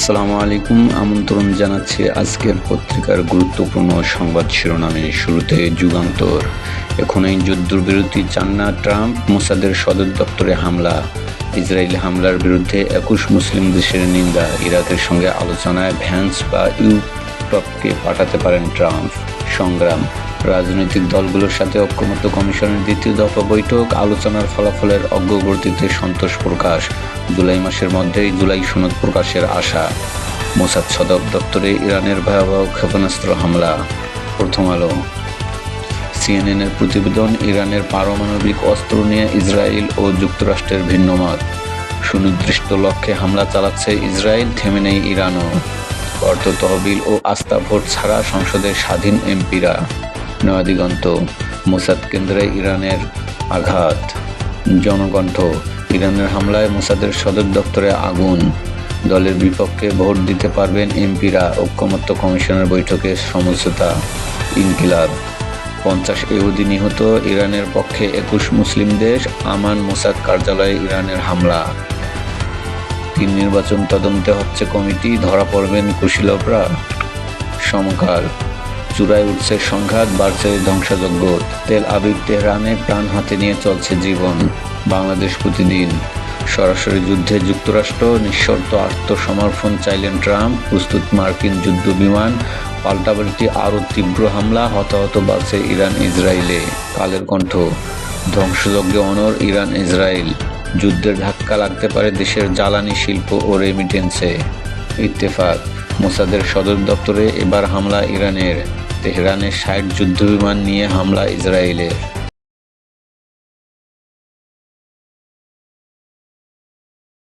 আসসালামু আলাইকুম। আমন্ত্রণ জানাচ্ছি আজকের পত্রিকার গুরুত্বপূর্ণ সংবাদ শিরোনামে। শুরুতে যুগান্তর। এখন এই যুদ্ধবিরতি চান না ট্রাম্প, মোসাদের সদর দপ্তরে হামলা। ইসরায়েলি হামলার বিরুদ্ধে একুশ মুসলিম দেশের নিন্দা। ইরাকের সঙ্গে আলোচনায় ভ্যান্স বা ইউটপকে পাঠাতে পারেন ট্রাম্প। সংগ্রাম। রাজনৈতিক দলগুলোর সাথে ঐক্যমত্য কমিশনের দ্বিতীয় দফা বৈঠক, আলোচনার ফলাফলের অগ্রগতিতে সন্তোষ প্রকাশ। জুলাই মাসের মধ্যেই জুলাই সনদ প্রকাশের আশা। মোসাদ সদর দপ্তরে ইরানের ভয়াবহ ক্ষেপণাস্ত্র হামলা। প্রথম আলো। সিএনএনের প্রতিবেদন, ইরানের পারমাণবিক অস্ত্র নিয়ে ইসরায়েল ও যুক্তরাষ্ট্রের ভিন্নমত সুনির্দিষ্ট লক্ষ্যে হামলা চালাচ্ছে ইসরায়েল, থেমে নেই ইরানও। অর্থ তহবিল ও আস্থা ভোট ছাড়া সংসদের স্বাধীন এমপিরা। নয়াদিগন্ত মোসাদ কেন্দ্রে ইরানের আঘাত। জনকণ্ঠ, ইরানের হামলায় মোসাদের সদর দপ্তরে আগুন। দলের বিপক্ষে ভোট দিতে পারবেন এমপিরা, ঐক্যমত্য কমিশনের বৈঠকে সমঝোতা, ইনকিলাব। পঞ্চাশ ইহুদি নিহত ইরানের পক্ষে একুশ মুসলিম দেশ, আমান মোসাদ কার্যালয়ে ইরানের হামলা। তিন নির্বাচন তদন্তে হচ্ছে কমিটি, ধরা পড়বেন কুশীলভরা সমকাল। চূড়ায় উঠছে সংঘাত বাড়ছে ধ্বংসযজ্ঞ। তেল আবিব তেহরানে প্রাণ হাতে নিয়ে চলছে জীবন। বাংলাদেশ প্রতিদিন। সরাসরি যুদ্ধে যুক্তরাষ্ট্র নিঃশর্ত আত্মসমর্পণ চাইলেন ট্রাম্প। প্রস্তুত মার্কিন যুদ্ধ বিমান। পাল্টাপাল্টি আরও তীব্র হামলা। হতাহত বাড়ছে ইরান ইসরায়েলে। কালের কণ্ঠ। ধ্বংসযজ্ঞে অনর ইরান ইসরায়েল। যুদ্ধের ধাক্কা লাগতে পারে দেশের জ্বালানি শিল্প ও রেমিটেন্সে। ইত্তেফাক। মোসাদের সদর দপ্তরে এবার হামলা ইরানের। তেহরানের ষাট যুদ্ধবিমান নিয়ে হামলা ইসরায়েলের।